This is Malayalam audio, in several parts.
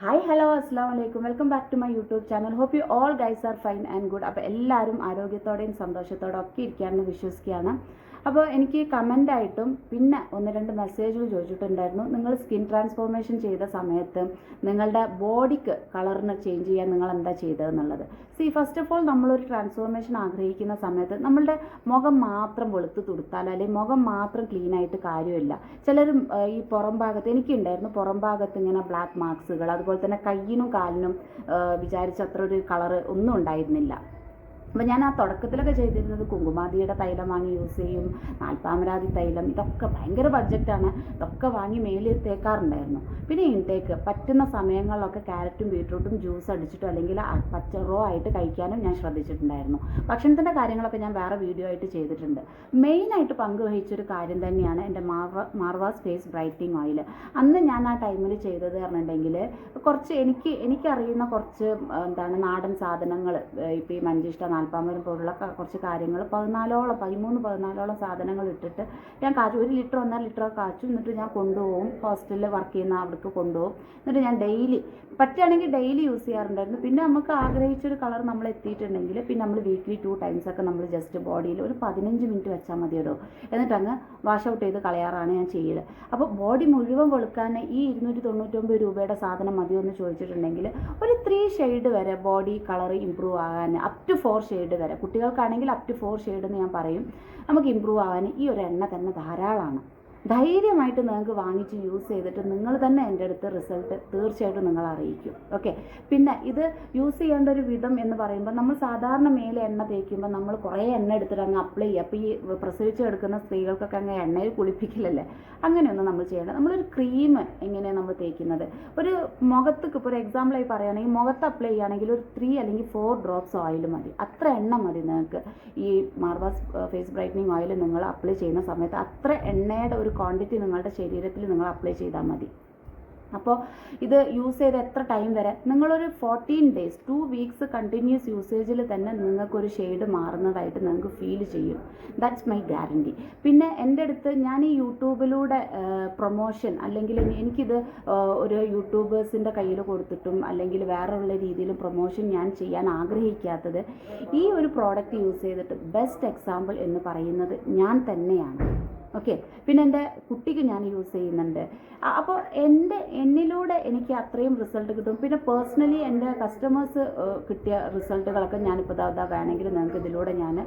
ഹായ് ഹലോ അസ്സാം വലൈക്കും welcome back to my YouTube channel hope you all guys are fine and good അപ്പോൾ എല്ലാവരും ആരോഗ്യത്തോടെയും സന്തോഷത്തോടെ ഒക്കെ ഇരിക്കാമെന്ന് വിശ്വസിക്കുകയാണ്. അപ്പോൾ എനിക്ക് കമന്റ് ആയിട്ടും പിന്നെ ഒന്ന് രണ്ട് മെസ്സേജുകൾ ചോദിച്ചിട്ടുണ്ടായിരുന്നു. നിങ്ങൾ സ്കിൻ ട്രാൻസ്ഫോർമേഷൻ ചെയ്ത സമയത്ത് നിങ്ങളുടെ ബോഡിക്ക് കളറിന് ചേഞ്ച് ചെയ്യാൻ നിങ്ങൾ എന്താ ചെയ്തതെന്നുള്ളത്? സി ഫസ്റ്റ് ഓഫ് ഓൾ നമ്മളൊരു ട്രാൻസ്ഫോർമേഷൻ ആഗ്രഹിക്കുന്ന സമയത്ത് നമ്മളുടെ മുഖം മാത്രം വെളുത്ത് തുടുത്താൽ അല്ലെങ്കിൽ മുഖം മാത്രം ക്ലീൻ ആയിട്ട് കാര്യമില്ല. ചിലർ ഈ പുറം ഭാഗത്ത് എനിക്കുണ്ടായിരുന്നു പുറം ഭാഗത്ത് ഇങ്ങനെ ബ്ലാക്ക് മാർക്സുകൾ അതുപോലെ തന്നെ കയ്യിനും കാലിനും വിചാരിച്ചത്ര ഒരു കളർ ഒന്നും ഉണ്ടായിരുന്നില്ല. അപ്പം ഞാൻ ആ തുടക്കത്തിലൊക്കെ ചെയ്തിരുന്നത് കുങ്കുമാതിയുടെ തൈലം വാങ്ങി യൂസ് ചെയ്യും നാൽപ്പാമരാതി തൈലം ഇതൊക്കെ ഭയങ്കര ബഡ്ജറ്റാണ് ഇതൊക്കെ വാങ്ങി മേലിൽ തേക്കാറുണ്ടായിരുന്നു. പിന്നെ ഇൻടേക്ക് പറ്റുന്ന സമയങ്ങളിലൊക്കെ ക്യാരറ്റും ബീട്രൂട്ടും ജ്യൂസ് അടിച്ചിട്ടോ അല്ലെങ്കിൽ പച്ച റോ ആയിട്ട് കഴിക്കാനും ഞാൻ ശ്രദ്ധിച്ചിട്ടുണ്ടായിരുന്നു. ഭക്ഷണത്തിന്റെ കാര്യങ്ങളൊക്കെ ഞാൻ വേറെ വീഡിയോ ആയിട്ട് ചെയ്തിട്ടുണ്ട്. മെയിനായിട്ട് പങ്കുവഹിച്ചൊരു കാര്യം തന്നെയാണ് എന്റെ മാർവ മാർവാസ് ഫേസ് ബ്രൈറ്റിംഗ് ഓയിൽ അന്ന് ഞാൻ ആ ടൈമിൽ ചെയ്തത് പറഞ്ഞിട്ടുണ്ടെങ്കിൽ കുറച്ച് എനിക്ക് എനിക്കറിയുന്ന കുറച്ച് എന്താണ് നാടൻ സാധനങ്ങൾ ഇപ്പോൾ ഈ മഞ്ചിഷ്ട നാൽപ്പാമരം പോലുള്ള കുറച്ച് കാര്യങ്ങൾ പതിനാലോളം പതിമൂന്ന് പതിനാലോളം സാധനങ്ങൾ ഇട്ടിട്ട് ഞാൻ കാച്ചു. ഒരു ലിറ്റർ ഒന്നര ലിറ്റർ കാച്ചു. എന്നിട്ട് ഞാൻ കൊണ്ടുപോകും. ഹോസ്റ്റലിൽ വർക്ക് ചെയ്യുന്ന അവിടേക്ക് കൊണ്ടുപോകും. എന്നിട്ട് ഞാൻ ഡെയിലി പറ്റുകയാണെങ്കിൽ ഡെയിലി യൂസ് ചെയ്യാറുണ്ടായിരുന്നു. പിന്നെ നമുക്ക് ആഗ്രഹിച്ചൊരു കളർ നമ്മൾ എത്തിയിട്ടുണ്ടെങ്കിൽ പിന്നെ നമ്മൾ വീക്ക്ലി ടു ടൈംസ് ഒക്കെ നമ്മൾ ജസ്റ്റ് ബോഡിയിൽ ഒരു പതിനഞ്ച് മിനിറ്റ് വെച്ചാൽ മതി കേട്ടോ എന്നിട്ട് അങ്ങ് വാഷ് ഔട്ട് ചെയ്ത് കളയാറാണ് ഞാൻ ചെയ്യൽ അപ്പോൾ ബോഡി മുഴുവൻ വെളുക്കാൻ ഈ ഇരുന്നൂറ്റി തൊണ്ണൂറ്റൊമ്പത് രൂപയുടെ സാധനം മതിയോ എന്ന് ചോദിച്ചിട്ടുണ്ടെങ്കിൽ ഒരു ത്രീ ഷെയ്ഡ് വരെ ബോഡി കളർ ഇമ്പ്രൂവ് ആകാൻ അപ് ടു ഫോർ ഷെയ്ഡ് വരെ കുട്ടികൾക്കാണെങ്കിൽ അപ് ടു ഫോർ ഷെയ്ഡ് എന്ന് ഞാൻ പറയും. നമുക്ക് ഇമ്പ്രൂവ് ആവാൻ ഈ ഒരു എണ്ണ തന്നെ ധാരാളമാണ്. ധൈര്യമായിട്ട് നിങ്ങൾക്ക് വാങ്ങിച്ച് യൂസ് ചെയ്തിട്ട് നിങ്ങൾ തന്നെ എന്റെ അടുത്ത് റിസൾട്ട് തീർച്ചയായിട്ടും നിങ്ങൾ അറിയിക്കും. ഓക്കെ? പിന്നെ ഇത് യൂസ് ചെയ്യേണ്ട ഒരു വിധം എന്ന് പറയുമ്പോൾ നമ്മൾ സാധാരണ മേലെ എണ്ണ തേക്കുമ്പോൾ നമ്മൾ കുറേ എണ്ണ എടുത്തിട്ട് അങ്ങ് അപ്ലൈ ചെയ്യുക. അപ്പോൾ ഈ പ്രസവിച്ച് എടുക്കുന്ന സ്ത്രീകൾക്കൊക്കെ അങ്ങ് എണ്ണയിൽ കുളിപ്പിക്കില്ലല്ലേ അങ്ങനെയൊന്നും നമ്മൾ ചെയ്യേണ്ട. നമ്മളൊരു ക്രീം എങ്ങനെയാണ് നമ്മൾ തേക്കുന്നത്. ഒരു മുഖത്തേക്ക് ഇപ്പോൾ ഒരു എക്സാമ്പിളായി പറയുകയാണെങ്കിൽ മുഖത്ത് അപ്ലൈ ചെയ്യുകയാണെങ്കിൽ ഒരു ത്രീ അല്ലെങ്കിൽ ഫോർ ഡ്രോപ്സ് ഓയിൽ മതി. അത്ര എണ്ണ മതി നിങ്ങൾക്ക്. ഈ മാർവാസ് ഫേസ് ബ്രൈറ്റനിങ് ഓയിൽ നിങ്ങൾ അപ്ലൈ ചെയ്യുന്ന സമയത്ത് അത്ര എണ്ണയുടെ ഒരു ക്വാണ്ടിറ്റി നിങ്ങളുടെ ശരീരത്തിൽ നിങ്ങൾ അപ്ലൈ ചെയ്താൽ മതി. അപ്പോൾ ഇത് യൂസ് ചെയ്ത് എത്ര ടൈം വരെ? നിങ്ങളൊരു fourteen days two weeks continuous യൂസേജിൽ തന്നെ നിങ്ങൾക്കൊരു ഷെയ്ഡ് മാറുന്നതായിട്ട് നിങ്ങൾക്ക് ഫീൽ ചെയ്യും. ദാറ്റ്സ് മൈ ഗ്യാരണ്ടി പിന്നെ എന്റെ അടുത്ത് ഞാൻ ഈ യൂട്യൂബിലൂടെ പ്രൊമോഷൻ അല്ലെങ്കിൽ എനിക്കിത് ഒരു യൂട്യൂബേഴ്സിന്റെ കയ്യിൽ കൊടുത്തിട്ടും അല്ലെങ്കിൽ വേറെയുള്ള രീതിയിൽ പ്രൊമോഷൻ ഞാൻ ചെയ്യാൻ ആഗ്രഹിക്കാത്തത് ഈ ഒരു പ്രോഡക്റ്റ് യൂസ് ചെയ്തിട്ട് ബെസ്റ്റ് എക്സാമ്പിൾ എന്ന് പറയുന്നത് ഞാൻ തന്നെയാണ്. ഓക്കെ പിന്നെ എന്റെ കുട്ടിക്ക് ഞാൻ യൂസ് ചെയ്യുന്നുണ്ട്. അപ്പോൾ എന്റെ എന്നിലൂടെ എനിക്ക് അത്രയും റിസൾട്ട് കിട്ടും. പിന്നെ പേഴ്സണലി എന്റെ കസ്റ്റമേഴ്സ് കിട്ടിയ റിസൾട്ടുകളൊക്കെ ഞാനിപ്പോൾ ഇതാ വേണമെങ്കിൽ നിങ്ങൾക്ക് ഇതിലൂടെ ഞാൻ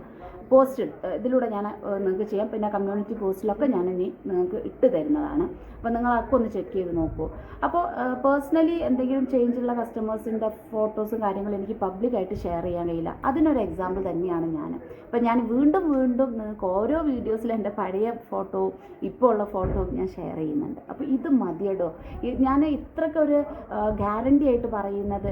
പോസ്റ്റ് ഇതിലൂടെ ഞാൻ നിങ്ങൾക്ക് ചെയ്യാം. പിന്നെ കമ്മ്യൂണിറ്റി പോസ്റ്റിലൊക്കെ ഞാൻ ഇനി നിങ്ങൾക്ക് ഇട്ട് തരുന്നതാണ്. അപ്പോൾ നിങ്ങൾ അതൊക്കെ ഒന്ന് ചെക്ക് ചെയ്ത് നോക്കൂ. അപ്പോൾ പേഴ്സണലി എന്തെങ്കിലും ചേഞ്ച് ഉള്ള കസ്റ്റമേഴ്സിന്റെ ഫോട്ടോസും കാര്യങ്ങളും എനിക്ക് പബ്ലിക്കായിട്ട് ഷെയർ ചെയ്യാൻ കഴിയില്ല. അതിനൊരു എക്സാമ്പിൾ തന്നെയാണ് ഞാൻ അപ്പോൾ ഞാൻ വീണ്ടും വീണ്ടും നിങ്ങൾക്ക് ഓരോ വീഡിയോസിലും എന്റെ പഴയ ഫോട്ടോവും ഇപ്പോൾ ഉള്ള ഫോട്ടോ ഞാൻ ഷെയർ ചെയ്യുന്നുണ്ട്. അപ്പോൾ ഇത് മതിയടോ ഞാൻ ഇത്രയ്ക്ക് ഒരു ഗ്യാരണ്ടി ആയിട്ട് പറയുന്നത്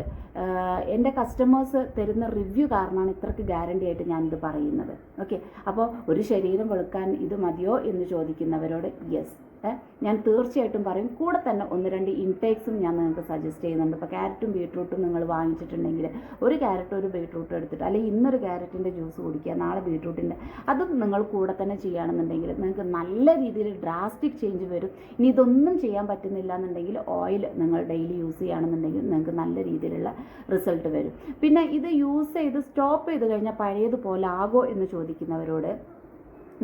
എന്റെ കസ്റ്റമേഴ്സ് തരുന്ന റിവ്യൂ കാരണമാണ് ഇത്രയ്ക്ക് ഗ്യാരണ്ടി ആയിട്ട് ഞാനിത് പറയുന്നത്. ഓക്കെ അപ്പോൾ ഒരു ശരീരം വെളുക്കാൻ ഇത് മതിയോ എന്ന് ചോദിക്കുന്നവരോട് യെസ് ഞാൻ തീർച്ചയായിട്ടും പറയും. കൂടെ തന്നെ ഒന്ന് രണ്ട് ഇൻടേക്സും ഞാൻ നിങ്ങൾക്ക് സജസ്റ്റ് ചെയ്യുന്നുണ്ട്. ഇപ്പോൾ ക്യാരറ്റും ബീട്രൂട്ടും നിങ്ങൾ വാങ്ങിച്ചിട്ടുണ്ടെങ്കിൽ ഒരു ക്യാരറ്റ് ഒരു ബീട്രൂട്ട് എടുത്തിട്ട് അല്ലെങ്കിൽ ഇന്നൊരു ക്യാരറ്റിന്റെ ജ്യൂസ് കുടിക്കുക നാളെ ബീട്രൂട്ടിന്റെ. അതും നിങ്ങൾ കൂടെ തന്നെ ചെയ്യുകയാണെന്നുണ്ടെങ്കിൽ നിങ്ങൾക്ക് നല്ല രീതിയിൽ ഡ്രാസ്റ്റിക് ചേഞ്ച് വരും. ഇനി ഇതൊന്നും ചെയ്യാൻ പറ്റുന്നില്ല എന്നുണ്ടെങ്കിൽ ഓയിൽ നിങ്ങൾ ഡെയിലി യൂസ് ചെയ്യുകയാണെന്നുണ്ടെങ്കിൽ നിങ്ങൾക്ക് നല്ല രീതിയിലുള്ള റിസൾട്ട് വരും. പിന്നെ ഇത് യൂസ് ചെയ്ത് സ്റ്റോപ്പ് ചെയ്ത് കഴിഞ്ഞാൽ പഴയതുപോലെ ആകോ എന്ന് ചോദിക്കുന്നവരോട്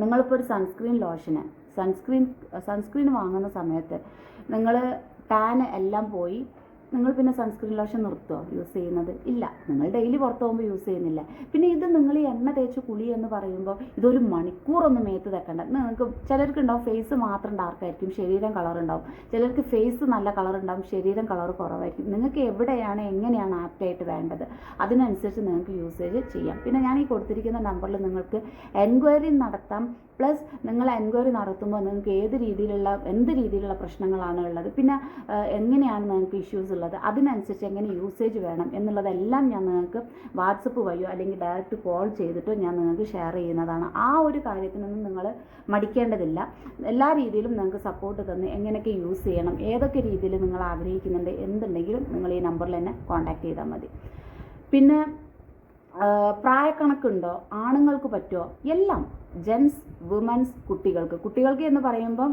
നിങ്ങളിപ്പോൾ ഒരു സൺസ്ക്രീൻ ലോഷന് സൺസ്ക്രീൻ സൺസ്ക്രീൻ വാങ്ങുന്ന സമയത്ത് നിങ്ങൾ ടാൻ എല്ലാം പോയി നിങ്ങൾ പിന്നെ സൺസ്ക്രീൻ ലോഷൻ നിർത്തുമോ യൂസ് ചെയ്യുന്നത്? ഇല്ല. നിങ്ങൾ ഡെയിലി പുറത്ത് പോകുമ്പോൾ യൂസ് ചെയ്യുന്നില്ല. പിന്നെ ഇത് നിങ്ങൾ ഈ എണ്ണ തേച്ച് കുളി എന്ന് പറയുമ്പോൾ ഇതൊരു മണിക്കൂറൊന്നും മേത്ത് തേക്കണ്ട നിങ്ങൾക്ക് ചിലർക്ക് ഉണ്ടാവും ഫേസ് മാത്രം ഡാർക്കായിരിക്കും ശരീരം കളർ ഉണ്ടാവും. ചിലർക്ക് ഫേസ് നല്ല കളർ ഉണ്ടാവും ശരീരം കളർ കുറവായിരിക്കും. നിങ്ങൾക്ക് എവിടെയാണ് എങ്ങനെയാണ് ആപ്റ്റായിട്ട് വേണ്ടത്? അതിനനുസരിച്ച് നിങ്ങൾക്ക് യൂസേജ് ചെയ്യാം. പിന്നെ ഞാൻ ഈ കൊടുത്തിരിക്കുന്ന നമ്പറിൽ നിങ്ങൾക്ക് എൻക്വയറി നടത്താം. പ്ലസ് നിങ്ങൾ എൻക്വയറി നടത്തുമ്പോൾ നിങ്ങൾക്ക് ഏത് രീതിയിലുള്ള എന്ത് രീതിയിലുള്ള പ്രശ്നങ്ങളാണ് ഉള്ളത്? പിന്നെ എങ്ങനെയാണ് നിങ്ങൾക്ക് ഇഷ്യൂസ് ഉള്ളത്? അതിനനുസരിച്ച് എങ്ങനെ യൂസേജ് വേണം എന്നുള്ളതെല്ലാം ഞാൻ നിങ്ങൾക്ക് വാട്സപ്പ് വഴിയോ അല്ലെങ്കിൽ ഡയറക്റ്റ് കോൾ ചെയ്തിട്ടോ ഞാൻ നിങ്ങൾക്ക് ഷെയർ ചെയ്യുന്നതാണ്. ആ ഒരു കാര്യത്തിനൊന്നും നിങ്ങൾ മടിക്കേണ്ടതില്ല. എല്ലാ രീതിയിലും നിങ്ങൾക്ക് സപ്പോർട്ട് തന്ന് എങ്ങനെയൊക്കെ യൂസ് ചെയ്യണം ഏതൊക്കെ രീതിയിൽ നിങ്ങൾ ആഗ്രഹിക്കുന്നുണ്ട് എന്തുണ്ടെങ്കിലും നിങ്ങൾ ഈ നമ്പറിൽ തന്നെ കോൺടാക്ട് ചെയ്താൽ മതി. പിന്നെ പ്രായക്കണക്കുണ്ടോ ആണുങ്ങൾക്ക് പറ്റുമോ എല്ലാം. ജെൻസ് വുമൻസ് കുട്ടികൾക്ക്. കുട്ടികൾക്ക് എന്ന് പറയുമ്പം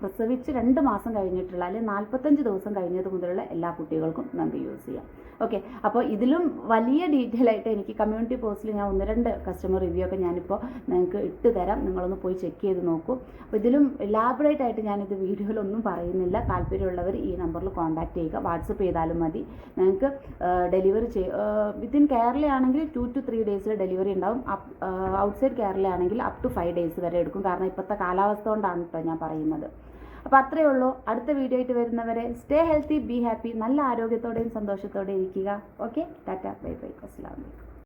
പ്രസവിച്ച് രണ്ട് മാസം കഴിഞ്ഞിട്ടുള്ള അല്ലെങ്കിൽ നാൽപ്പത്തഞ്ച് ദിവസം കഴിഞ്ഞത് മുതലുള്ള എല്ലാ കുട്ടികൾക്കും നമുക്ക് യൂസ് ചെയ്യാം. ഓക്കെ അപ്പോൾ ഇതിലും വലിയ ഡീറ്റെയിൽ ആയിട്ട് എനിക്ക് കമ്മ്യൂണിറ്റി പോസ്റ്റിൽ ഞാൻ ഒന്ന് രണ്ട് കസ്റ്റമർ റിവ്യൂ ഒക്കെ ഞാനിപ്പോൾ നിങ്ങൾക്ക് ഇട്ട് തരാം. നിങ്ങളൊന്ന് പോയി ചെക്ക് ചെയ്ത് നോക്കൂ. അപ്പോൾ ഇതിലും ലാബറേറ്റ് ആയിട്ട് ഞാനിത് വീഡിയോയിലൊന്നും പറയുന്നില്ല. താല്പര്യമുള്ളവർ ഈ നമ്പറിൽ കോൺടാക്ട് ചെയ്യുക. വാട്സപ്പ് ചെയ്താലും മതി. നിങ്ങൾക്ക് ഡെലിവറി ചെയ് വിത്തിൻ കേരളയാണെങ്കിൽ ടു ടു ത്രീ ഡേയ്സിൽ ഡെലിവറി ഉണ്ടാവും. ഔട്ട്സൈഡ് കേരളയാണെങ്കിൽ അപ് ടു ഫൈവ് ഡേയ്സ് വരെ എടുക്കും. കാരണം ഇപ്പോഴത്തെ കാലാവസ്ഥ കൊണ്ടാണ് കേട്ടോ ഞാൻ പറയുന്നത്. അപ്പോൾ അത്രയേ ഉള്ളൂ. അടുത്ത വീഡിയോ ആയിട്ട് വരുന്നവരെ സ്റ്റേ ഹെൽത്തി ബി ഹാപ്പി നല്ല ആരോഗ്യത്തോടെയും സന്തോഷത്തോടെയും ഇരിക്കുക. ഓക്കെ ടാറ്റ ബൈ ബൈ അസ്സാം വലൈക്കും